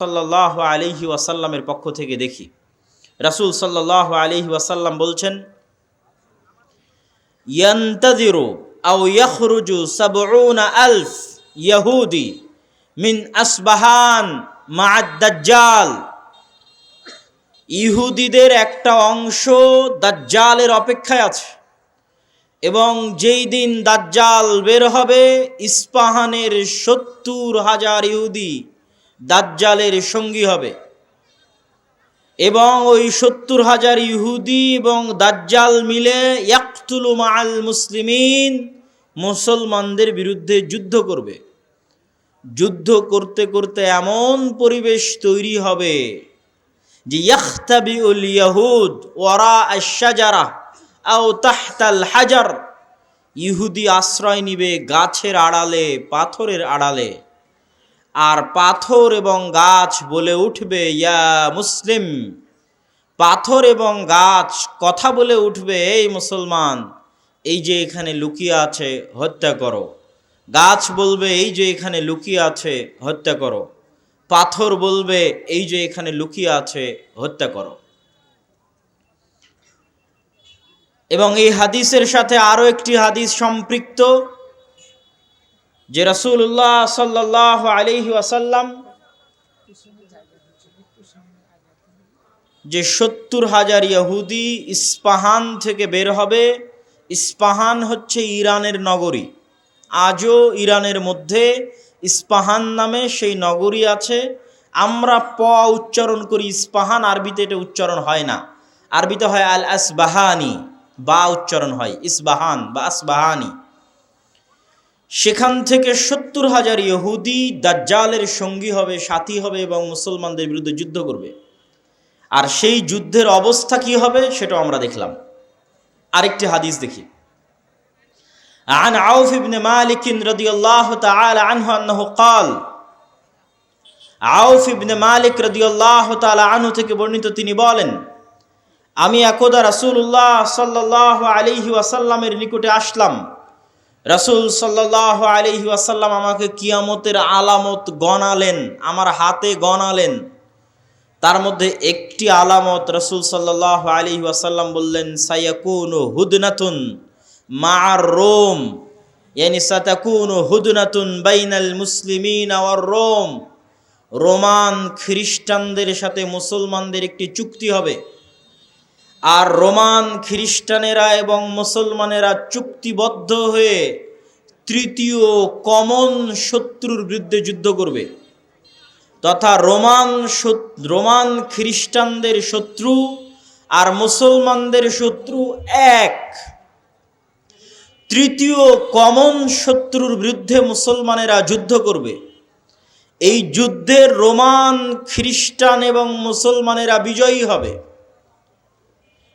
সাল্লাহ আলিহি ওয়াসাল্লামের পক্ষ থেকে দেখি। রাসূল সাল্লাহ আলিহি ওয়াসাল্লাম বলছেন ইয়ান্তাদিরু আলফ ইয়াহুদি মিন আসবাহান ইহুদিদের একটা অংশ দাজ্জালের অপেক্ষায় আছে এবং যেই দিন দাজ্জাল বের হবে, ইস্পাহানের সত্তর হাজার ইহুদি দাজ্জালের সঙ্গী হবে। এবং ওই সত্তর হাজার ইহুদি এবং দাজ্জাল মিলে মাআল মুসলিমিন মুসলমানদের বিরুদ্ধে যুদ্ধ করবে। যুদ্ধ করতে করতে এমন পরিবেশ তৈরি হবে যে ইয়াখতাবি উল ইয়াহুদ ওয়ারা আশাজারা আও তাহতাল হাজার ইহুদি আশ্রয় নিবে গাছের আড়ালে, পাথরের আড়ালে। আর পাথর এবং গাছ বলে উঠবে, ইয়া মুসলিম, পাথর এবং গাছ কথা বলে উঠবে, এই মুসলমান, এই যে এখানে লুকিয়ে আছে, হত্যা করো। গাছ বলবে, এই যে এখানে লুকিয়ে আছে, হত্যা করো। পাথর বলবে, এই যে এখানে লুকিয়ে আছে, হত্যা করো। এবং এই হাদিসের সাথে আরও একটি হাদিস সম্পৃক্ত। যে রসুল্লাহ সাল্লাহ আলিহি আসাল্লাম যে সত্তর হাজার ইহুদি ইস্পাহান থেকে বের হবে, ইস্পাহান হচ্ছে ইরানের নগরী। আজও ইরানের মধ্যে ইস্পাহান নামে সেই নগরী আছে। আমরা প উচ্চারণ করি ইস্পাহান, আরবিতে এটা উচ্চারণ হয় না। আরবিতে হয় আল আসবাহানি বা উচ্চারণ হয়, ইসবাহান বা আসবাহানি। সেখান থেকে সত্তর হাজার ইহুদি দাজ্জালের সঙ্গী হবে সাথী হবে এবং মুসলমানদের বিরুদ্ধে যুদ্ধ করবে আর সেই যুদ্ধের অবস্থা কি হবে সেটাও আমরা দেখলাম আরেকটি হাদিস দেখি عن عوف بن مالك رضي الله تعالى عنه أنه قال আউফ ইবনে মালিক রাদিয়াল্লাহু তাআলা আনহু থেকে বর্ণিত তিনি বলেন আমি একদা রাসূলুল্লাহ সাল্লাল্লাহু আলাইহি ওয়াসাল্লামের নিকটে আসলাম রাসূল সাল্লাল্লাহু আলাইহি ওয়াসাল্লাম আমাকে কিয়ামতের আলামত গণালেন, আমার হাতে গণালেন। তার মধ্যে একটি আলামত রাসূল সাল্লাল্লাহু আলাইহি ওয়াসাল্লাম বললেন, সায়াকুনু হুদনাতুন মা'আর রোম। ইয়ানি সাতাকুনু হুদনাতুন বাইনাল মুসলিমিন ওয়ার রোম। রোমান খ্রিস্টানদের সাথে মুসলমানদের একটি চুক্তি হবে। আর রোমান খ্রিস্টানেরা এবং মুসলমানেরা চুক্তিবদ্ধ হয়ে তৃতীয় কমন শত্রুর বিরুদ্ধে যুদ্ধ করবে। তথা রোমান রোমান খ্রিস্টানদের শত্রু আর মুসলমানদের শত্রু এক। তৃতীয় কমন শত্রুর বিরুদ্ধে মুসলমানেরা যুদ্ধ করবে। এই যুদ্ধে রোমান খ্রিস্টান এবং মুসলমানেরা বিজয়ী হবে।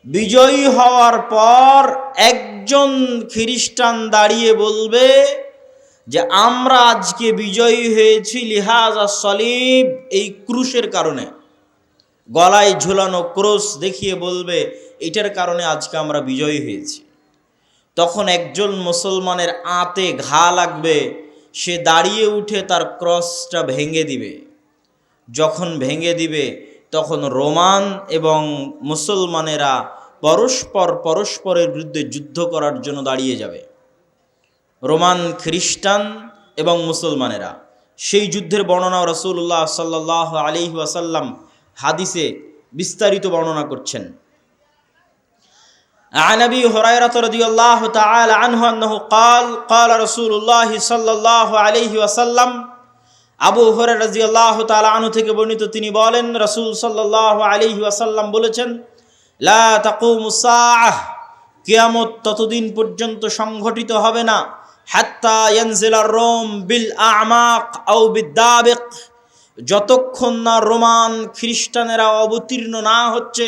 বিজয়ী হওয়ার পর একজন খ্রিস্টান দাঁড়িয়ে বলবে যে, আমরা আজকে বিজয়ী হয়েছি লিহাজা সলিব এই ক্রুশের কারণে। গলায় ঝুলানো ক্রোশ দেখিয়ে বলবে, এটার কারণে আজকে আমরা বিজয়ী হয়েছি। তখন একজন মুসলমানের আঁতে ঘা লাগবে, সে দাঁড়িয়ে উঠে তার ক্রসটা ভেঙে দিবে। যখন ভেঙে দিবে তখন রোমান এবং মুসলমানেরা পরস্পর পরস্পরের বিরুদ্ধে যুদ্ধ করার জন্য দাঁড়িয়ে যাবে রোমান খ্রিস্টান এবং মুসলমানেরা সেই যুদ্ধের বর্ণনা রসুল্লাহ সাল্লাহ আলি ওয়াসাল্লাম হাদিসে বিস্তারিত বর্ণনা করছেন عن ابي هريره رضي الله تعالى عنه انه قال قال رسول الله صلى الله عليه وسلم আবু হরে রাজি আল্লাহ তালা থেকে বর্ণিত তিনি বলেন, রসুল সাল্লাহ আলহি ওয়াসাল্লাম বলেছেন, লা কিয়ামত ততদিন পর্যন্ত সংঘটিত হবে না। হাত্তা রোম বিল আমাক আও বিদ্যাবেক যতক্ষণ না রোমান খ্রিস্টানেরা অবতীর্ণ না হচ্ছে,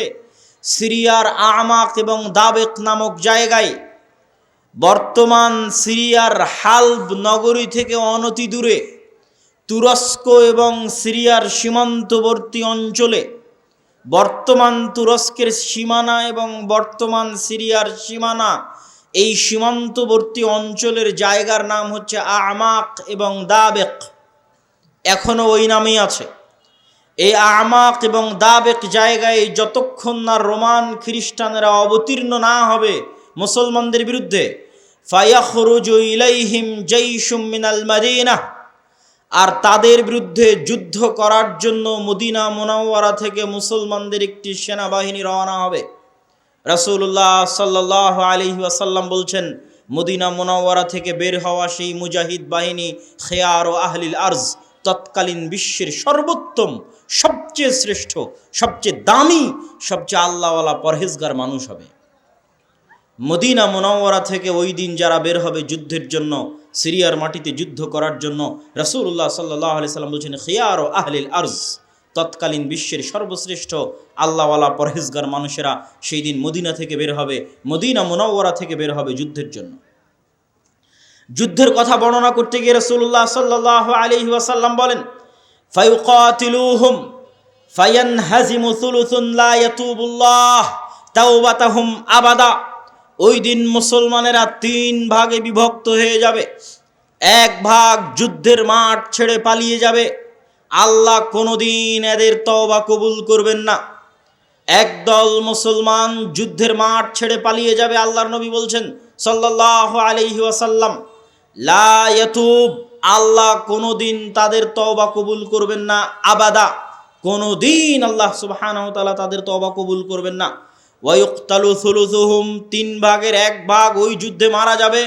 সিরিয়ার আমাক এবং দাবেক নামক জায়গায়, বর্তমান সিরিয়ার হালব নগরী থেকে অনতি দূরে তুরস্ক এবং সিরিয়ার সীমান্তবর্তী অঞ্চলে বর্তমান তুরস্কের সীমানা এবং বর্তমান সিরিয়ার সীমানা এই সীমান্তবর্তী অঞ্চলের জায়গার নাম হচ্ছে আমাক এবং দাবেক। এখনও ওই নামেই আছে। এই আমাক এবং দাবেক জায়গায় যতক্ষণ না রোমান খ্রিস্টানেরা অবতীর্ণ না হবে মুসলমানদের বিরুদ্ধে, ফায়াখরুজু ইলাইহিম জাইশুম মিনাল মাদিনা। আর তাদের বিরুদ্ধে যুদ্ধ করার জন্য মদিনা মোনাওয়ারা থেকে মুসলমানদের একটি সেনাবাহিনী রওনা হবে। রাসূলুল্লাহ সাল্লাহ আলহি আসাল্লাম বলছেন, মদিনা মোনাওয়ারা থেকে বের হওয়া সেই মুজাহিদ বাহিনী খেয়ার ও আহলিল আর্জ তৎকালীন বিশ্বের সর্বোত্তম, সবচেয়ে শ্রেষ্ঠ, সবচেয়ে দামি, সবচেয়ে আল্লাহওয়ালা পরহেজগার মানুষ হবে। মদিনা মোনাওয়ারা থেকে ওই দিন যারা বের হবে যুদ্ধের জন্য, সিরিয়ার মাটিতে যুদ্ধ করার জন্য, রাসূলুল্লাহ সাল্লাহ আলি সাল্লাম বলছেন, খেয়ার ও আহলিল আর্জ। তৎকালীন বিশ্বের সর্বশ্রেষ্ঠ আল্লাহওয়ালা পরহেজগার মানুষেরা সেই দিন মদিনা থেকে বের হবে, মদিনা মোনাওয়ারা থেকে বের হবে যুদ্ধের জন্য। যুদ্ধের কথা বর্ণনা করতে গিয়ে রসুল্লাহ সাল্লাহ আলহি ওয়াসাল্লাম বলেন সুলুসুন লা ইয়াতুবুল্লাহ, তাওবাতাহুম আবাদা। ওই দিন মুসলমানেরা তিন ভাগে বিভক্ত হয়ে যাবে। এক ভাগ যুদ্ধের মাঠ ছেড়ে পালিয়ে যাবে। আল্লাহ কোনোদিন এদের তওবা কবুল করবেন না। একদল মুসলমান যুদ্ধের মাঠ ছেড়ে পালিয়ে যাবে, আল্লাহর নবী বলছেন সাল্লাহ আলহি ওয়াসাল্লাম। লা ইয়াতুব, আল্লাহ কোনোদিন তাদের তওবা কবুল করবেন না, আবাদা। কোনোদিন আল্লাহ সুবহানাহু তাআলা তাদের তওবা কবুল করবেন না। ওয়ায়ুক্তালু সুলুসুহুম তিন ভাগের এক ভাগ ওই যুদ্ধে মারা যাবে।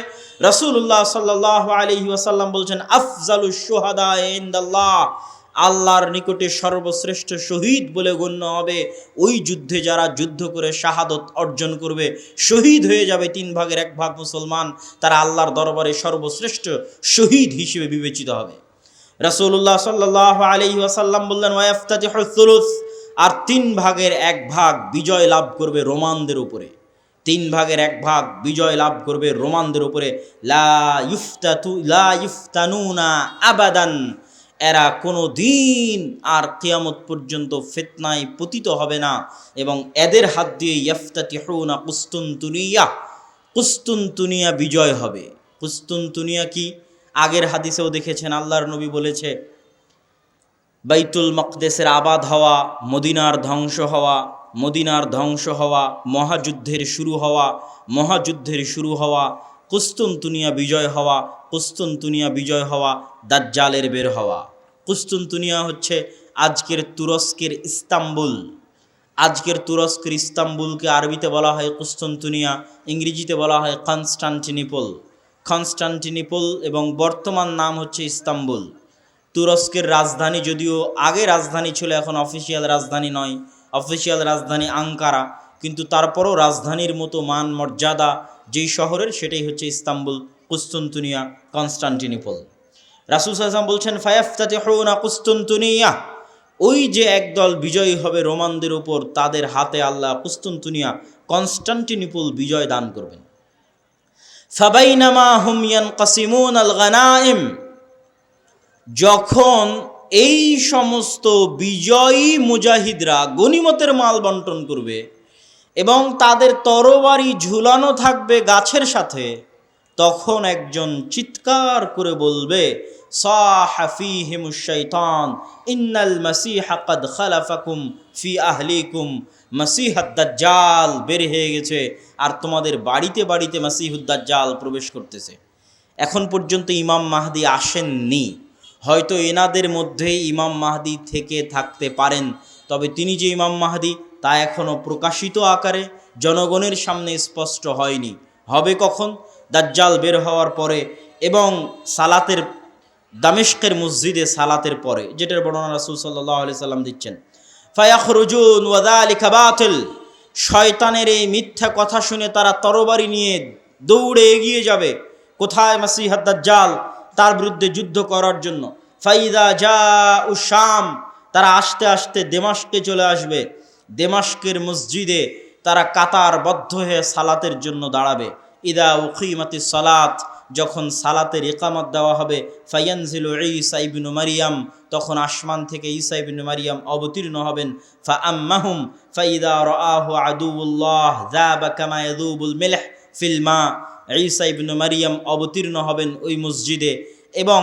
রাসূলুল্লাহ সাল্লাল্লাহু আলাইহি ওয়াসাল্লাম বলছেন, আফজালু শুহাদা ইনদাল্লাহ, আল্লাহর নিকটে সর্বশ্রেষ্ঠ শহীদ বলে গণ্য হবে। ওই যুদ্ধে যারা যুদ্ধ করে শাহাদত অর্জন করবে, শহীদ হয়ে যাবে তিন ভাগের এক ভাগ মুসলমান। তারা আল্লাহর দরবারে সর্বশ্রেষ্ঠ শহীদ হিসেবে বিবেচিত হবে। রাসূলুল্লাহ সাল্লাহ আলহি ওয়াসাল্লাম বললেন ওয়াফতাতিহুস আর তিন ভাগের এক ভাগ বিজয় লাভ করবে রোমানদের উপরে। তিন ভাগের এক ভাগ বিজয় লাভ করবে রোমানদের উপরে। লা লা আবাদান। এরা কোনো দিন আর কেয়ামত পর্যন্ত ফেতনায় পতিত হবে না এবং এদের হাত দিয়ে ইফতাতিহুনা কুস্তুনতুনিয়া কুস্তুনতুনিয়া বিজয় হবে। কুস্তুনতুনিয়া কি? আগের হাদিসেও দেখেছেন, আল্লাহর নবী বলেছে বাইতুল মকদেসের আবাদ হওয়া, মদিনার ধ্বংস হওয়া, মদিনার ধ্বংস হওয়া, মহাযুদ্ধের শুরু হওয়া, মহাযুদ্ধের শুরু হওয়া, কুস্তুনতুনিয়া বিজয় হওয়া, কুস্তুনতুনিয়া বিজয় হওয়া, দাজ্জালের বের হওয়া। কুস্তুনতুনিয়া হচ্ছে আজকের তুরস্কের ইস্তাম্বুল। আজকের তুরস্কের ইস্তাম্বুলকে আরবিতে বলা হয় কুস্তুনতুনিয়া, ইংরেজিতে বলা হয় কনস্টান্টিনিপল। কনস্টান্টিনিপল এবং বর্তমান নাম হচ্ছে ইস্তাম্বুল। তুরস্কের রাজধানী যদিও আগে রাজধানী ছিল, এখন অফিসিয়াল রাজধানী নয়। অফিসিয়াল রাজধানী আঙ্কারা, কিন্তু তারপরও রাজধানীর মতো মান মর্যাদা যেই শহরের, সেটাই হচ্ছে ইস্তাম্বুল, কুস্তুনতুনিয়া, কনস্টান্টিনিপল। রাসুল সাল্লাম বলছেন ফায়াফতাতে হৌনা কুস্তুনতুনিয়া। ওই যে একদল বিজয়ী হবে রোমানদের উপর, তাদের হাতে আল্লাহ কুস্তুনতুনিয়া, কনস্টান্টিনিপল বিজয় দান করবেন। ফাবাইনামা হুমিয়ান কাসিমুন আল গানাইম। যখন এই সমস্ত বিজয়ী মুজাহিদরা গনিমতের মাল বন্টন করবে এবং তাদের তরবারি ঝুলানো থাকবে গাছের সাথে, তখন একজন চিৎকার করে বলবে সাহাফিহিমুশাইতান ইন্নাল খালাফাকুম ফি বের হয়ে গেছে আর তোমাদের বাড়িতে বাড়িতে মাসিহুদ্দাজ্জাল প্রবেশ করতেছে। এখন পর্যন্ত ইমাম মাহদি আসেননি। হয়তো এনাদের মধ্যেই ইমাম মাহাদি থেকে থাকতে পারেন। তবে তিনি যে ইমাম মাহাদি, তা এখনও প্রকাশিত আকারে জনগণের সামনে স্পষ্ট হয়নি। হবে কখন? দাজ্জাল বের হওয়ার পরে এবং সালাতের, দামেশকের মসজিদে সালাতের পরে, যেটার বর্ণনা রাসুল সাল্লাহ আলি সাল্লাম দিচ্ছেন। ফায়াখরুজুন ওয়াদা আলী খাবাতিল শয়তানের এই মিথ্যা কথা শুনে তারা তরবারি নিয়ে দৌড়ে এগিয়ে যাবে। কোথায় মাসিহাদ দাজ্জাল? তার বিরুদ্ধে যুদ্ধ করার জন্য। ফাইদা জা উ শাম, তারা আস্তে আস্তে দেমাস্কে চলে আসবে। দেমাস্কের মসজিদে তারা কাতারবদ্ধ হয়ে সালাতের জন্য দাঁড়াবে। ইদা উকিমাতি সালাত, যখন সালাতের একামত দেওয়া হবে, ফাইয়ানজিল ঈসা ইবনু মারিয়াম, তখন আসমান থেকে ঈসা ইবনু মারিয়াম অবতীর্ণ হবেন। ফা আম্মাহুম ফাইদা রাহু আদুউল্লাহ যাবা কামা ইয়াদুবুল মিলহ ফিল মা। ঈসা ইবনু মারিয়াম অবতীর্ণ হবেন ওই মসজিদে এবং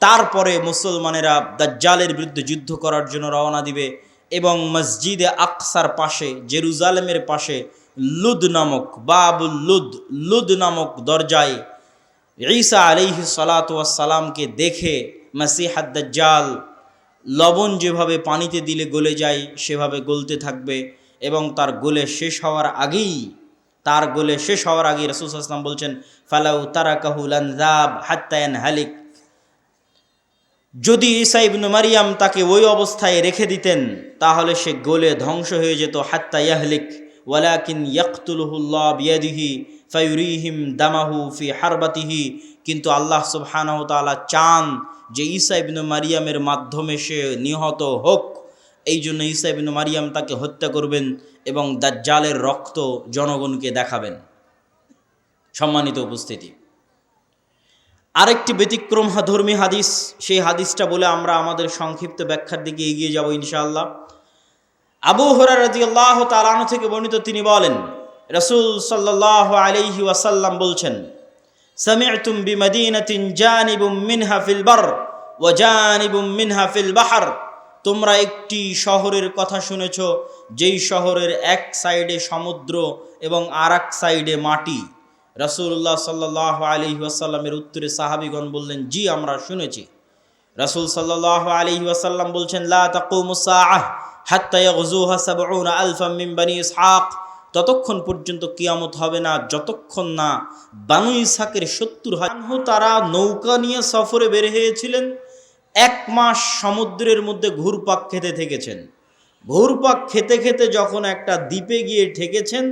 তারপরে মুসলমানেরা দাজ্জালের বিরুদ্ধে যুদ্ধ করার জন্য রওনা দিবে এবং মসজিদে আকসার পাশে, জেরুজালেমের পাশে লুদ নামক, বাবুল লুদ লুদ নামক দরজায় ঈসা আলিহি সালাতামকে দেখে মাসিহাদ দাজ্জাল লবণ যেভাবে পানিতে দিলে গলে যায়, সেভাবে গলতে থাকবে এবং তার গোলে শেষ হওয়ার আগেই তার গোলে শেষ হওয়ার আগেই রসুল আসলাম বলছেন, ফালাউ তারা কাহুল আনজাব হাত্তায়ন হালিক যদি ঈসা ইবনু মারিয়াম তাকে ওই অবস্থায় রেখে দিতেন, তাহলে সে গোলে ধ্বংস হয়ে যেত, হাত্তা ইয়াহলিক। ওয়ালাকিন ইয়াকতুলহুল্লাহ বিয়াদিহি ফায়ুরিহিম দামাহু ফি হারবাতিহি। কিন্তু আল্লাহ সুবহানাহু তাআলা চান যে ঈসা ইবনু মারিয়ামের মাধ্যমে সে নিহত হোক। এই জন্য ঈসা ইবনু মারিয়াম তাকে হত্যা করবেন। এবং দাজ্জালের রক্ত জনগণকে দেখাবেন। সম্মানিত উপস্থিতি। আরেকটি ব্যতিক্রম ধর্মী হাদিস, সেই হাদিসটা বলে আমরা আমাদের সংক্ষিপ্ত ব্যাখ্যার দিকে এগিয়ে যাব ইনশাআল্লাহ। আবু হরা রাজি আল্লাহ তালানো থেকে বর্ণিত তিনি বলেন, রসুল সাল্লাহ আলাইহি ওয়াসাল্লাম বলছেন, সামি'তুম বিমাদিনাতিন জানিবুম মিনহা ফিল ওয়া জানিবুম মিনহা বাহার। তোমরা একটি শহরের কথা শুনেছ যেই শহরের এক সাইডে সমুদ্র এবং আর এক সাইডে মাটি। রাসূলুল্লাহ সাল্লাহ আলী ওয়াসাল্লামের উত্তরে সাহাবিগণ বললেন, জি, আমরা শুনেছি। রাসূল সাল্লাহ আলী ওয়াসাল্লাম বলছেন ততক্ষণ পর্যন্ত কিয়ামত হবে না, যতক্ষণ না বানু ইসহাকের সত্তর তারা নৌকা নিয়ে সফরে বের হয়েছিলেন। এক মাস সমুদ্রের মধ্যে ঘুরপাক খেতে থেকেছেন। ঘুরপাক খেতে খেতে যখন একটা দ্বীপে গিয়ে ঠেকেছেন,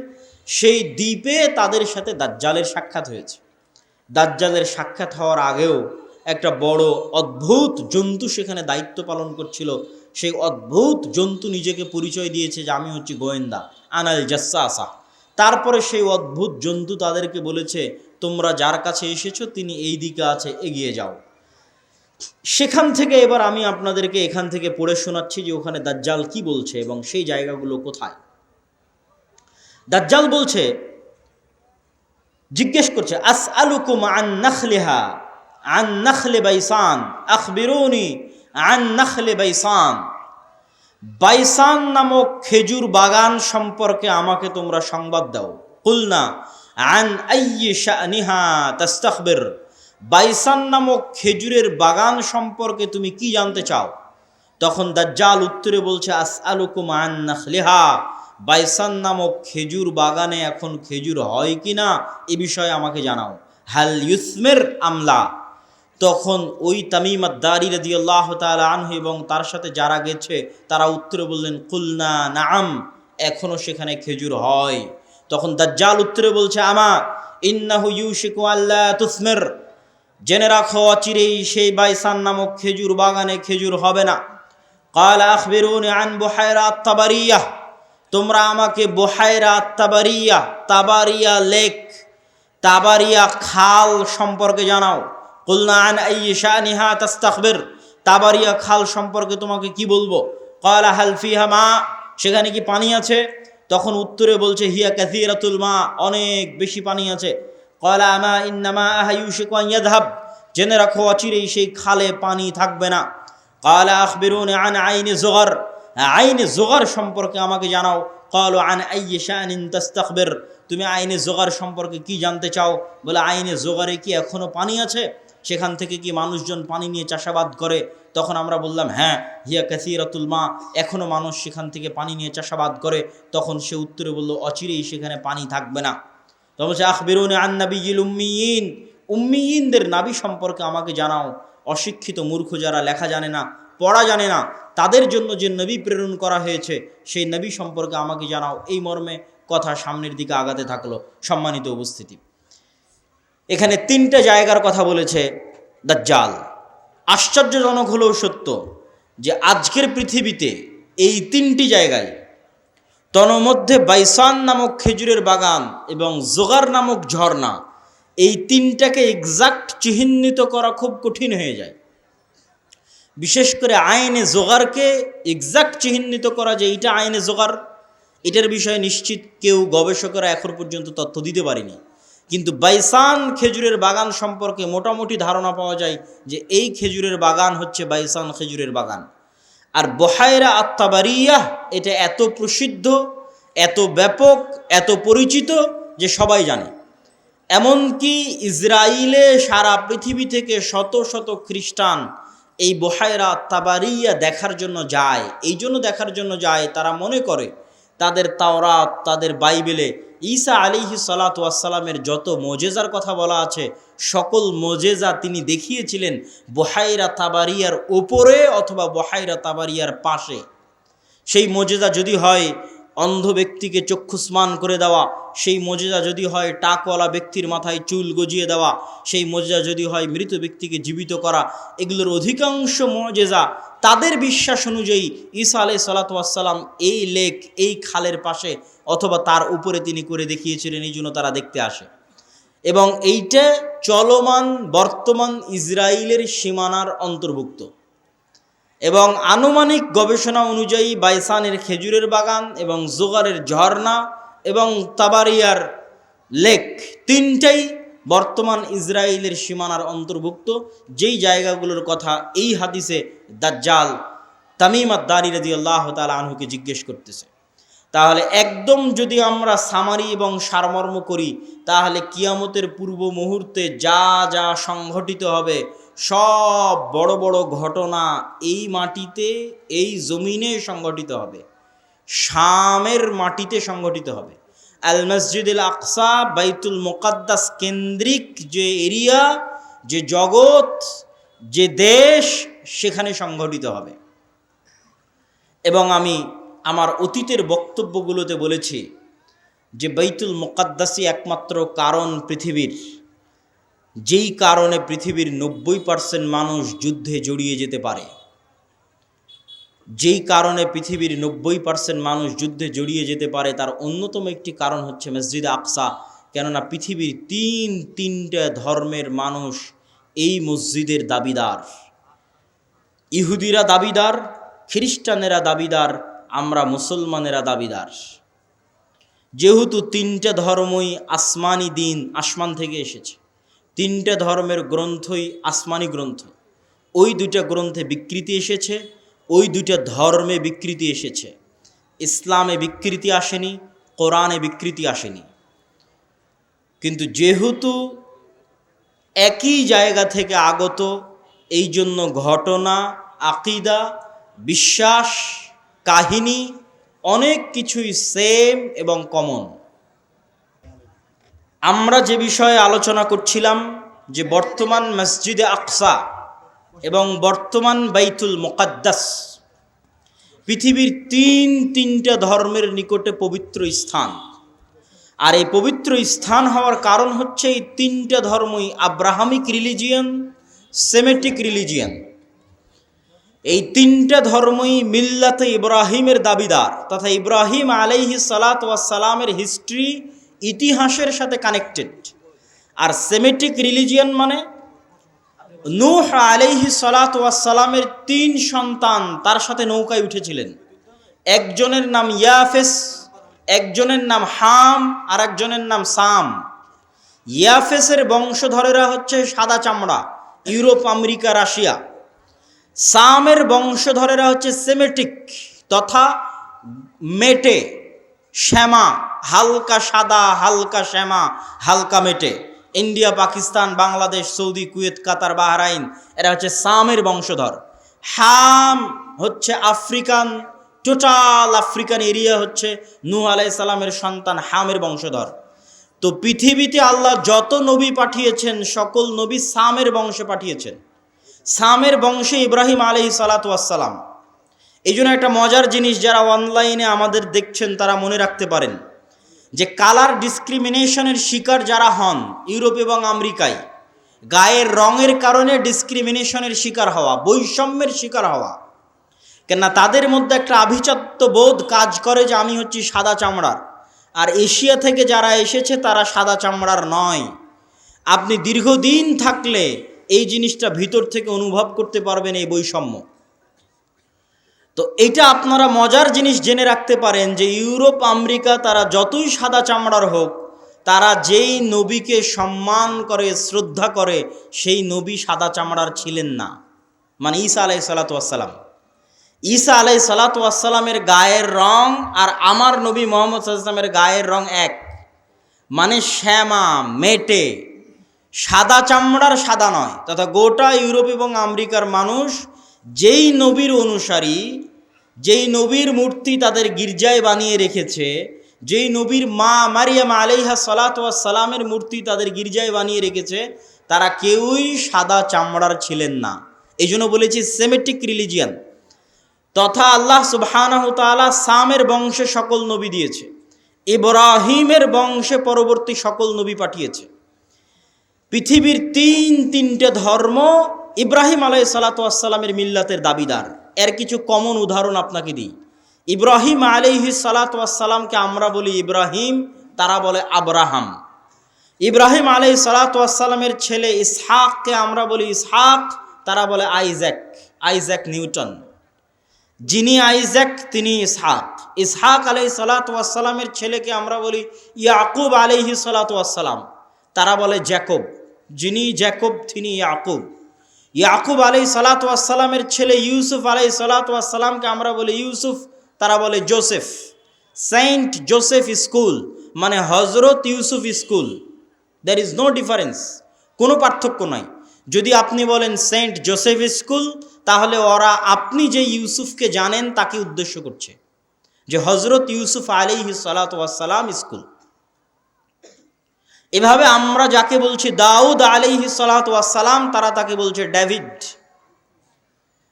সেই দ্বীপে তাদের সাথে দাজ্জালের সাক্ষাৎ হয়েছে। দাজ্জালের সাক্ষাৎ হওয়ার আগেও একটা বড় অদ্ভুত জন্তু সেখানে দায়িত্ব পালন করছিল। সেই অদ্ভুত জন্তু নিজেকে পরিচয় দিয়েছে যে, আমি হচ্ছি গোয়েন্দা, আনাল জাসা তারপরে সেই অদ্ভুত জন্তু তাদেরকে বলেছে, তোমরা যার কাছে এসেছ, তিনি এই দিকে আছে, এগিয়ে যাও। সেখান থেকে এবার আমি আপনাদেরকে এখান থেকে পড়ে শোনাচ্ছি যে ওখানে দাজ্জাল কি বলছে এবং সেই জায়গাগুলো কোথায়। দাজ্জাল বলছে, জিজ্ঞেস করছে আস আলুকুম আন নাখলিহা? আন নাখলে বাইসান? আখবিরুনি আন নাখলে বাইসান? বাইসান নামক খেজুর বাগান সম্পর্কে আমাকে তোমরা সংবাদ দাও। কুলনা, আন আইয়ি শানিহা তাস্তাখবির? বাইসান নামক খেজুরের বাগান সম্পর্কে তুমি কি জানতে চাও? তখন দাজ্জাল উত্তরে বলছে আস আলুকুম আন নাখলিহা। বাইসান নামক খেজুর বাগানে এখন খেজুর হয় কি না এ বিষয়ে আমাকে জানাও। হাল ইউসমের আমলা? তখন ওই তামিমাদ দারি রদি আল্লাহ আনহু এবং তার সাথে যারা গেছে, তারা উত্তরে বললেন, কুলনা নাম এখনও সেখানে খেজুর হয়। তখন দাজ্জাল উত্তরে বলছে, আমা, ইন্নাহু ইউশিকু আল্লাহ তুসমের। জেনে রাখো, অচিরেই সেই বাইসান নামক খেজুর বাগানে খেজুর হবে না। কাল আখবিরুন আন বুহায়রা তাবারিয়া তোমরা আমাকে বোহায়রা তাবারিয়া তাবারিয়া লেক, তাবারিয়া খাল সম্পর্কে জানাও। কুলনা আন আইয়িশা নিহা তাস্তাখবির, তাবারিয়া খাল সম্পর্কে তোমাকে কি বলব? কয়লা হালফিহা মা, সেখানে কি পানি আছে? তখন উত্তরে বলছে, হিয়া কাসিরাতুল মা, অনেক বেশি পানি আছে। কয়লা আমা ইন্নামা আহায়ুশিক ইয়াদহাব জেনে রাখো, অচিরেই সেই খালে পানি থাকবে না। কালা আখবিরুন আন আইনে জোগার আইনে জোগার সম্পর্কে আমাকে জানাও। কল আন আইয়ে শাহিন তাস্তাকবের তুমি আইনে জোগার সম্পর্কে কি জানতে চাও? বলে, আইনে জোগারে কি এখনও পানি আছে? সেখান থেকে কি মানুষজন পানি নিয়ে চাষাবাদ করে? তখন আমরা বললাম হ্যাঁ হিয়া কাসিরাতুল মা। এখনও মানুষ সেখান থেকে পানি নিয়ে চাষাবাদ করে। তখন সে উত্তরে বলল, অচিরেই সেখানে পানি থাকবে না। তখন বলছে, আখবিরুন আন্নাবিজিল উম্মিয়িন। উম্মিয়িনদের নাবি সম্পর্কে আমাকে জানাও। অশিক্ষিত মূর্খ যারা লেখা জানে না, পড়া জানে না, তাদের জন্য যে নবী প্রেরণ করা হয়েছে, সেই নবী সম্পর্কে আমাকে জানাও। এই মর্মে কথা সামনের দিকে আগাতে থাকল সম্মানিত উপস্থিতি। এখানে তিনটা জায়গার কথা বলেছে দাজ্জাল। আশ্চর্যজনক হলেও সত্য যে আজকের পৃথিবীতে এই তিনটি জায়গায় তন্মধ্যে বাইসান নামক খেজুরের বাগান এবং জোগার নামক ঝর্ণা, এই তিনটাকে এক্সাক্ট চিহ্নিত করা খুব কঠিন হয়ে যায়। বিশেষ করে আইনে জোগারকে এক্সাক্ট চিহ্নিত করা যে এইটা আইনে জোগার, এটার বিষয়ে নিশ্চিত কেউ গবেষকরা এখন পর্যন্ত তথ্য দিতে পারেনি। কিন্তু বাইসান খেজুরের বাগান সম্পর্কে মোটামুটি ধারণা পাওয়া যায় যে এই খেজুরের বাগান হচ্ছে বাইসান খেজুরের বাগান। আর বহায়রা আত্মাবারিয়া এটা এত প্রসিদ্ধ, এত ব্যাপক, এত পরিচিত যে সবাই জানে। এমনকি ইসরায়েলে সারা পৃথিবী থেকে শত শত খ্রিস্টান এই বহায়রা তাবারিয়া দেখার জন্য যায়। এই জন্য দেখার জন্য যায়, তারা মনে করে তাদের তাওরাত, তাদের বাইবেলে ঈসা আলিহি সালাতামের যত মোজেজার কথা বলা আছে, সকল মোজেজা তিনি দেখিয়েছিলেন বহাইরা তাবারিয়ার ওপরে অথবা বহাইরা তাবারিয়ার পাশে। সেই মোজেজা যদি হয় অন্ধ ব্যক্তিকে চক্ষুস্মান করে দেওয়া, সেই মজেজা যদি হয় টাকওয়ালা ব্যক্তির মাথায় চুল গজিয়ে দেওয়া, সেই মজেজা যদি হয় মৃত ব্যক্তিকে জীবিত করা, এগুলোর অধিকাংশ মজেজা তাদের বিশ্বাস অনুযায়ী ঈসা আলাই সালাতাম এই লেক, এই খালের পাশে অথবা তার উপরে তিনি করে দেখিয়েছিলেন, এই জন্য তারা দেখতে আসে। এবং এইটা চলমান বর্তমান ইসরায়েলের সীমানার অন্তর্ভুক্ত। এবং আনুমানিক গবেষণা অনুযায়ী বাইসানের খেজুরের বাগান এবং জোগারের ঝর্ণা এবং তাবারিয়ার লেক তিনটাই বর্তমান ইসরায়েলের সীমানার অন্তর্ভুক্ত। যেই জায়গাগুলোর কথা এই হাদিসে দাজ্জাল তামিমাত দারি রাজি আল্লাহ তালা আনহুকে জিজ্ঞেস করতেছে। তাহলে একদম যদি আমরা সামারি এবং সারমর্ম করি, তাহলে কিয়ামতের পূর্ব মুহূর্তে যা যা সংঘটিত হবে, সব বড় বড় ঘটনা এই মাটিতে, এই জমিনে সংঘটিত হবে। শামের মাটিতে সংঘটিত হবে। আল মসজিদ আকসা, বাইতুল মোকাদ্দাস কেন্দ্রিক যে এরিয়া, যে জগৎ, যে দেশ, সেখানে সংঘটিত হবে। এবং আমি আমার অতীতের বক্তব্যগুলোতে বলেছি যে বৈতুল মোকাদ্দাসই একমাত্র কারণ পৃথিবীর। যেই কারণে পৃথিবীর নব্বই পার্সেন্ট মানুষ যুদ্ধে জড়িয়ে যেতে পারে। যেই কারণে পৃথিবীর নব্বই পার্সেন্ট মানুষ যুদ্ধে জড়িয়ে যেতে পারে, তার অন্যতম একটি কারণ হচ্ছে মসজিদ আকসা। কেননা পৃথিবীর তিন তিনটে ধর্মের মানুষ এই মসজিদের দাবিদার। ইহুদিরা দাবিদার, খ্রিস্টানেরা দাবিদার আমরা মুসলমানেরা দাবিদার। যেহেতু তিনটে ধর্মই আসমানি দিন আসমান থেকে এসেছে, তিনটে ধর্মের গ্রন্থই আসমানি গ্রন্থ। ওই দুইটা গ্রন্থে বিকৃতি এসেছে, ওই দুইটা ধর্মে বিকৃতি এসেছে। ইসলামে বিকৃতি আসেনি, কোরআনে বিকৃতি আসেনি। কিন্তু যেহেতু একই জায়গা থেকে আগত এই জন্য ঘটনা, আকিদা, বিশ্বাস কাহিনী অনেক কিছুই সেম এবং কমন আমরা যে বিষয়ে আলোচনা করছিলাম যে বর্তমান মসজিদে আকসা এবং বর্তমান বাইতুল মোকাদ্দাস পৃথিবীর তিন তিনটা ধর্মের নিকটে পবিত্র স্থান। আর এই পবিত্র স্থান হওয়ার কারণ হচ্ছে এই তিনটা ধর্মই আব্রাহামিক রিলিজিয়ান সেমেটিক রিলিজিয়ান এই তিনটা ধর্মই মিল্লাতে ইব্রাহিমের দাবিদার তথা ইব্রাহিম আলাইহি সালাত সালামের হিস্ট্রি ইতিহাসের সাথে কানেক্টেড। আর সেমেটিক রিলিজিয়ান মানে নূহ আলাইহি সালাত সালামের তিন সন্তান তার সাথে নৌকায় উঠেছিলেন। একজনের নাম ইয়াফেস, একজনের নাম হাম, আর একজনের নাম সাম। ইয়াফেসের বংশধরেরা হচ্ছে সাদা চামড়া, ইউরোপ, আমেরিকা, রাশিয়া। সামের বংশধরেরা হচ্ছে সেমেটিক তথা মেটে, শ্যামা, হালকা সাদা, হালকা শ্যামা, হালকা মেটে। India, Pakistan, Bangladesh, Saudi, Kuwait, Qatar, Bahrain, এরা হচ্ছে সামের বংশধর। হাম হচ্ছে আফ্রিকান, টোটাল আফ্রিকান এরিয়া হচ্ছে নূহ আলাই সালামের সন্তান হামের বংশধর। তো পৃথিবীতে আল্লাহ যত নবী পাঠিয়েছেন, সকল নবী সামের বংশে পাঠিয়েছেন। সামের বংশে ইব্রাহিম আলহি সালাতাম এই জন্য একটা মজার জিনিস যারা অনলাইনে আমাদের দেখছেন, তারা মনে রাখতে পারেন যে কালার ডিসক্রিমিনেশনের শিকার যারা হন ইউরোপ এবং আমেরিকায়, গায়ের রঙের কারণে ডিসক্রিমিনেশনের শিকার হওয়া, বৈষম্যের শিকার হওয়া, কেননা তাদের মধ্যে একটা আভিজাত্য বোধ কাজ করে যে আমি হচ্ছি সাদা চামড়ার। আর এশিয়া থেকে যারা এসেছে, তারা সাদা চামড়ার নয়। আপনি দীর্ঘদিন থাকলে এই জিনিসটা ভিতর থেকে অনুভব করতে পারবেন এই বৈষম্য। তো এটা আপনারা মজার জিনিস জেনে রাখতে পারেন যে ইউরোপ, আমেরিকা তারা যতই সাদা চামড়ার হোক, তারা যেই নবীকে সম্মান করে, শ্রদ্ধা করে, সেই নবী সাদা চামড়ার ছিলেন না। মানে ঈসা আলাই সালাতাম ঈসা আলাই সালাতামের গায়ের রং আর আমার নবী মোহাম্মদ সাল্লামের গায়ের রং এক। মানে শ্যামা, মেটে। সাদা চামড়ার সাদা নয়, তথা গোটা ইউরোপ এবং আমেরিকার মানুষ যেই নবীর অনুসারী, যেই নবীর মূর্তি তাদের গির্জায় বানিয়ে রেখেছে, যেই নবীর মা মারিয়াম আলাইহা সালাত সালামের মূর্তি তাদের গির্জায় বানিয়ে রেখেছে, তারা কেউই সাদা চামড়ার ছিলেন না। এই জন্য বলেছি সেমেটিক রিলিজিয়ান। তথা আল্লাহ তাআলা সামের বংশে সকল নবী দিয়েছে। ইব্রাহিমের বংশে পরবর্তী সকল নবী পাঠিয়েছে। পৃথিবীর তিন, তিনটে ধর্ম ইব্রাহিম আলাই সালাতামের মিল্লাতের দাবিদার। এর কিছু কমন উদাহরণ আপনাকে দিই। ইব্রাহিম আলিহি সালাতামকে আমরা বলি ইব্রাহিম, তারা বলে আব্রাহাম। ইব্রাহিম আলি সালাতামের ছেলে ইসহাককে আমরা বলি ইসহাক, তারা বলে আইজ্যাক আইজ্যাক নিউটন। যিনি আইজ্যাক, তিনি ইসহাক। ইসহাক আলাই সালাতামের ছেলেকে আমরা বলি ইয়াকুব আলিহি সালাতাম তারা বলে জ্যাকব। যিনি জ্যাকব, তিনি ইয়াকুব। ইয়াকুব আলাই সালাতামের ছেলে ইউসুফ আলাই সালাতামকে আমরা বলি ইউসুফ, তারা বলে জোসেফ। সেন্ট জোসেফ স্কুল মানে হজরত Yusuf school. There is no difference কোনো পার্থক্য নাই। যদি আপনি বলেন সেন্ট জোসেফ স্কুল, তাহলে ওরা আপনি যে ইউসুফকে জানেন, তাকে উদ্দেশ্য করছে। যে হজরত ইউসুফ আলিহি সালাতাম স্কুল। এভাবে আমরা যাকে বলছি দাউদ আলিহি সালাতাম তারা তাকে বলছে ডেভিড।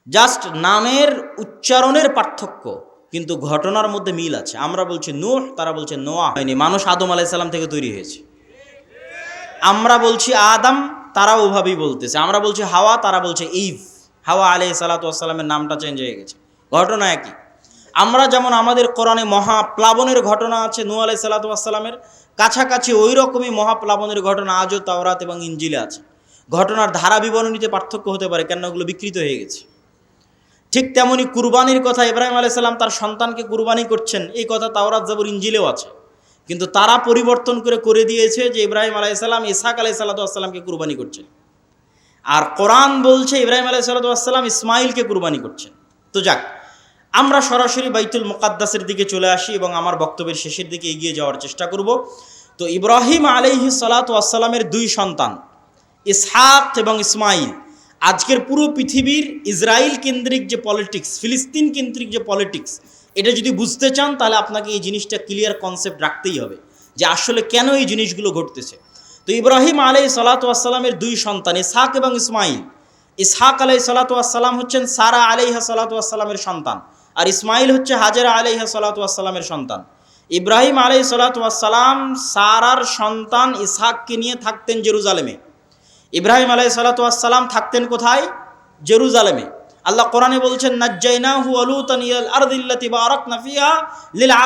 জাস্ট নামের উচ্চারণের পার্থক্য, কিন্তু ঘটনার মধ্যে মিল আছে। আমরা বলছি নোহ, তারা বলছে নোয়া হয়নি। মানুষ আদম আলাইসাল্লাম থেকে তৈরি হয়েছে। আমরা বলছি আদম তারা ওভাবেই বলতেছে। আমরা বলছি হাওয়া, তারা বলছে ইভ হাওয়া আলি সালাতামের নামটা চেঞ্জ হয়ে গেছে। ঘটনা একই। আমরা যেমন আমাদের কোরআনে মহাপ্লাবনের ঘটনা আছে নু আলাই সাল্লাতামের কাছাকাছি ওই রকমই মহাপ্লাবনের ঘটনা আজও তাওরাত এবং ইঞ্জিলে আছে। ঘটনার ধারা বিবরণীতে পার্থক্য হতে পারে কেন ওগুলো বিকৃত হয়ে গেছে। ঠিক তেমনি কুরবানির কথা ইব্রাহিম আলাইসাল্লাম তার সন্তানকে কুরবানি করছেন, এই কথা তাওরাত, জাবর ইঞ্জিলেও আছে। কিন্তু তারা পরিবর্তন করে করে দিয়েছে যে ইব্রাহিম আলাইসাল্লাম ইসাক আলাই সাল্লাতামকে কুরবানি করছেন। আর কোরআন বলছে ইব্রাহিম আলাই সাল্লাতাম ইসমাইলকে কুরবানি করছেন। তো যাক আমরা সরাসরি বাইতুল মোকাদ্দাসের দিকে চলে আসি এবং আমার বক্তব্যের শেষের দিকে এগিয়ে যাওয়ার চেষ্টা করব। তো ইব্রাহিম আলাইহি সালাতামের দুই সন্তান, ইসহাক এবং ইসমাইল। আজকের পুরো পৃথিবীর ইসরায়েল কেন্দ্রিক যে পলিটিক্স, ফিলিস্তিন কেন্দ্রিক যে পলিটিক্স, এটা যদি বুঝতে চান তাহলে আপনাকে এই জিনিসটা ক্লিয়ার কনসেপ্ট রাখতেই হবে যে আসলে কেন এই জিনিসগুলো ঘটতেছে। তো ইব্রাহিম আলাই সালাতামের দুই সন্তান, ইসহাক এবং ইসমাইল। ইসহাক আলাই সালাতাম হচ্ছেন সারা আলাইহা সালাতামের সন্তান। আর ইসমাইল হচ্ছে হাজারা আলাইহা সালাতামের সন্তান। ইব্রাহিম আলাই সালাতাম সারার সন্তান ইসহাককে নিয়ে থাকতেন জেরুজালেমে। ইব্রাহিম আলাই সালাতাম থাকতেন কোথায়? জেরুজালেমে। আল্লাহ কোরআনে বলছেন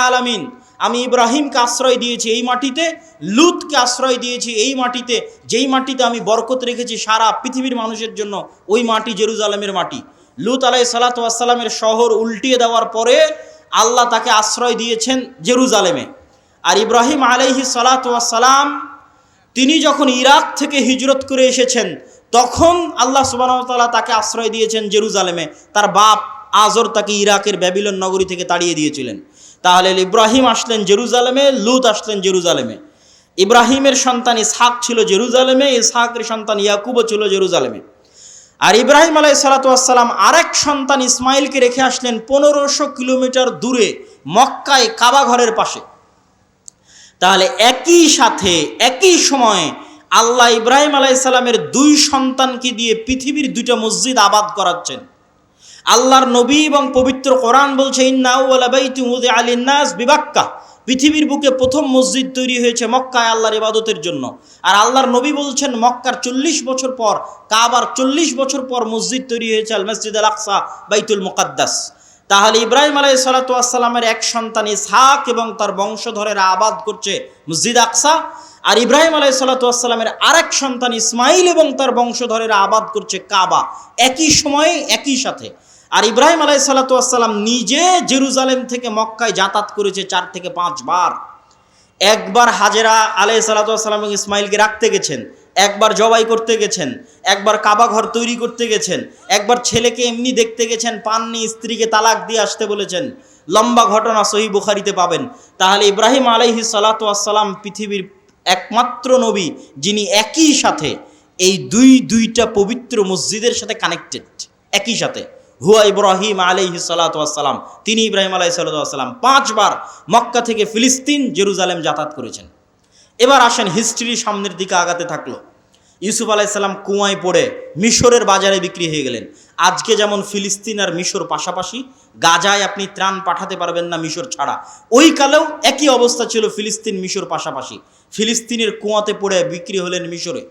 আলামিন। আমি ইব্রাহিমকে আশ্রয় দিয়েছি এই মাটিতে, লুতকে আশ্রয় দিয়েছি এই মাটিতে। যেই মাটিতে আমি বরকত রেখেছি সারা পৃথিবীর মানুষের জন্য, ওই মাটি জেরুজালেমের মাটি। লুত আলাই সালাতামের শহর উল্টিয়ে দেওয়ার পরে আল্লাহ তাকে আশ্রয় দিয়েছেন জেরুজালেমে। আর ইব্রাহিম আলাইহি সালাতাম তিনি যখন ইরাক থেকে হিজরত করে এসেছেন, তখন আল্লাহ সুবাহতাল্লাহ তাকে আশ্রয় দিয়েছেন জেরুজালেমে। তার বাপ আজর তাকে ইরাকের ব্যাবিলন নগরী থেকে তাড়িয়ে দিয়েছিলেন। তাহলে ইব্রাহিম আসলেন জেরুজালেমে, লুত আসলেন জেরুজালেমে। ইব্রাহিমের সন্তান ইসহাক ছিল জেরুজালেমে, ইসহাকের সন্তান ইয়াকুবও ছিল জেরুজালেমে। আর ইব্রাহিম আলাই সালাতাম আরেক সন্তান ইসমাইলকে রেখে আসলেন পনেরোশো কিলোমিটার দূরে, মক্কায় কাবা ঘরের পাশে। তাহলে একই সাথে, একই সময়ে আল্লাহ ইব্রাহিম আলাইসাল্লামের দুই সন্তানকে দিয়ে পৃথিবীর দুইটা মসজিদ আবাদ করাচ্ছেন। আল্লাহর নবী এবং পবিত্র কোরআন বলছে আলিনাস বিবাক্কা। পৃথিবীর বুকে প্রথম মসজিদ তৈরি হয়েছে মক্কায় আল্লাহর ইবাদতের জন্য। আর আল্লাহর নবী বলছেন, মক্কার চল্লিশ বছর পর, কাবার চল্লিশ বছর পর মসজিদ তৈরি হয়েছে আল মসজিদ আল আকসা, বাইতুল মুকাদ্দাস। তাহলে ইব্রাহিম আলাই সালাতামের এক সন্তান ইসহাক এবং তার বংশধরেরা আবাদ করছে মসজিদ আকসা। আর ইব্রাহিম আলাই সাল্লাতামের আরেক সন্তান ইসমাইল এবং তার বংশধরেরা আবাদ করছে কাবা। একই সময়ে, একই সাথে। আর ইব্রাহিম আলাই সাল্লাতাম নিজে জেরুজালেম থেকে মক্কায় যাতায়াত করেছে চার থেকে পাঁচ বার। একবার হাজেরা আলাই সালাতাম এবং ইসমাইলকে রাখতে গেছেন, একবার জবাই করতে গেছেন, একবার কাবা ঘর তৈরি করতে গেছেন, একবার ছেলেকে এমনি দেখতে গেছেন, পাননি, স্ত্রীকে তালাক দিয়ে আসতে বলেছেন, লম্বা ঘটনা সহি বুখারিতে পাবেন। তাহলে ইব্রাহিম আলাইহি সালাতাম পৃথিবীর একমাত্র নবী যিনি একই সাথে এই দুই দুইটা পবিত্র মসজিদের সাথে কানেক্টেড একই সাথে। হুয়া ইব্রাহিম আলাইহি সালাতাম তিনি ইব্রাহিম আলাইহি সাল্লাম পাঁচবার মক্কা থেকে ফিলিস্তিন জেরুজালেম যাতায়াত করেছেন। এবার আসেন হিস্ট্রি সামনের দিকে আগাতে থাকল। ইউসুফ আলাইসাল্লাম কুয়ায় পড়ে মিশরের বাজারে বিক্রি হয়ে গেলেন। আজকে যেমন ফিলিস্তিন আর মিশর পাশাপাশি, গাজায় আপনি ত্রাণ পাঠাতে পারবেন না মিশর ছাড়া। ওই কালেও একই অবস্থা ছিল ফিলিস্তিন মিশর পাশাপাশি। ফিলিস্তিনের কুয়াতে পড়ে বিক্রি হলেন মিশরে।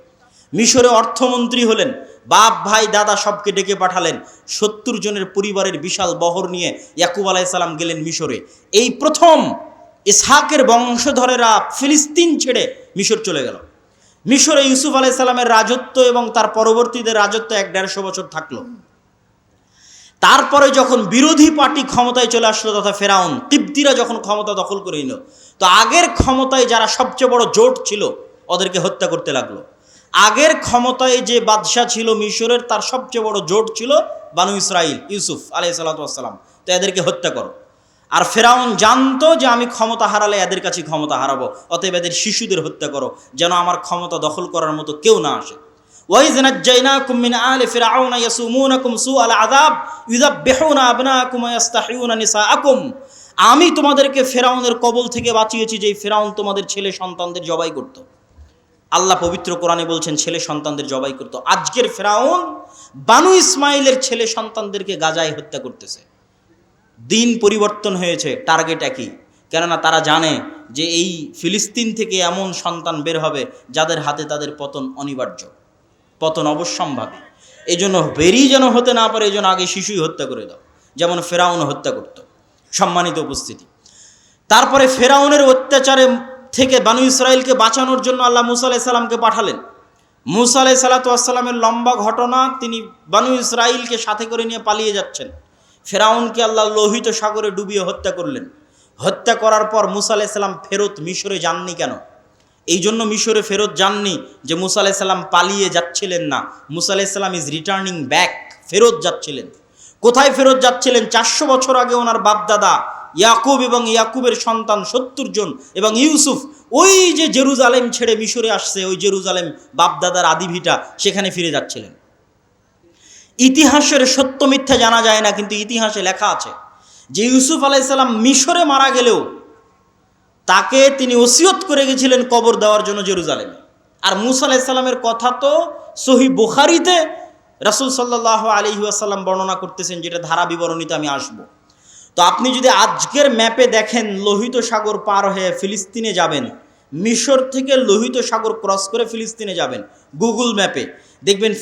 মিশরে অর্থমন্ত্রী হলেন, বাপ, ভাই, দাদা সবকে ডেকে পাঠালেন। সত্তর জনের পরিবারের বিশাল বহর নিয়ে ইয়াকুব আলাইসাল্লাম গেলেন মিশরে। এই প্রথম ইসহাকের বংশধরেরা ফিলিস্তিন ছেড়ে মিশর চলে গেল। মিশরে ইউসুফ আলাইসাল্লামের রাজত্ব এবং তার পরবর্তীদের রাজত্ব এক দেড়শো বছর থাকল। তারপরে যখন বিরোধী পার্টি ক্ষমতায় চলে আসলো তথা ফেরাউন তিব্দিরা যখন ক্ষমতা দখল করে নিল, তো আগের ক্ষমতায় যারা সবচেয়ে বড় জোট ছিল, ওদেরকে হত্যা করতে লাগল। আগের ক্ষমতায় যে বাদশাহ ছিল মিশরের তার সবচেয়ে বড় জোট ছিল বানু ইসরাইল ইউসুফ আলাই সাল্লাতাম তো এদেরকে হত্যা করো আর ফেরাউন জানতো যে আমি ক্ষমতা হারালে এদের কাছে ক্ষমতা হারাবো অতএব এদের শিশুদের হত্যা করো যেন আমার ক্ষমতা দখল করার মতো কেউ না আসে وإذ نجيناكم من آل فرعون يسومونكم سوء العذاب يذبحون أبناءكم ويستحيون نساءكم আমি তোমাদেরকে ফেরাউনের কবল থেকে বাঁচিয়েছি যে ফেরাউন তোমাদের ছেলে সন্তানদের জবাই করত আল্লাহ পবিত্র কোরআনে বলছেন, ছেলে সন্তানদের জবাই করত। আজকের ফেরাউন বানু ইসমাইলের ছেলে সন্তানদেরকে গাজায় হত্যা করতেছে। দিন পরিবর্তন হয়েছে, টার্গেট একই। কেননা তারা জানে যে এই ফিলিস্তিন থেকে এমন সন্তান বের হবে যাদের হাতে তাদের পতন অনিবার্য, পতন অবশ্যম্ভাবী। এই জন্য বেরিয়ে যেন হতে না পারে এই জন্য আগে শিশুই হত্যা করে দাও, যেমন ফেরাউন হত্যা করত। সম্মানিত উপস্থিতি। তারপরে ফেরাউনের অত্যাচারে থেকে বানু ইসরায়েলকে বাঁচানোর জন্য আল্লাহ মুসা আলাহ সাল্লামকে পাঠালেন। মুসা আলাহ সাল্লাতামের লম্বা ঘটনা তিনি বানু ইসরায়েলকে সাথে করে নিয়ে পালিয়ে যাচ্ছেন। ফেরাউনকে আল্লাহ লোহিত সাগরে ডুবিয়ে হত্যা করলেন। হত্যা করার পর মুসা আলাইসাল্লাম ফেরত মিশরে যাননি কেন? এই জন্য মিশরে ফেরত যাননি যে মুসা আলাইসাল্লাম পালিয়ে যাচ্ছিলেন না। মুসা আলাইসাল্লাম ইজ রিটার্নিং ব্যাক ফেরত যাচ্ছিলেন। কোথায় ফেরত যাচ্ছিলেন? চারশো বছর আগে ওনার বাপদাদা ইয়াকুব এবং ইয়াকুবের সন্তান সত্তর জন এবং ইউসুফ, ওই যে জেরুজালেম ছেড়ে মিশরে আসছে, ওই জেরুজালেম বাপদাদার আদিভিটা সেখানে ফিরে যাচ্ছিলেন। ইতিহাসের সত্য মিথ্যা জানা যায় না, কিন্তু ইতিহাসে লেখা আছে যে ইউসুফ আলাইসাল্লাম মিশরে মারা গেলেও তাকে তিনি ওসিয়ত করে গেছিলেন কবর দেওয়ার জন্য জেরুজালেমে। আর মুসা আলাইসাল্লামের কথা তো সহি বুখারিতে রাসুল সাল্লাহ আলহি আসাল্লাম বর্ণনা করতেছেন, যেটা ধারা বিবরণীতে আমি আসব। তো আপনি যদি আজকের ম্যাপে দেখেন লোহিত সাগর পার হয়ে ফিলিস্তিনে যাবেন, মিশর থেকে লোহিত সাগর ক্রস করে ফিলিস্তিনে যাবেন গুগল ম্যাপে। দেখবেন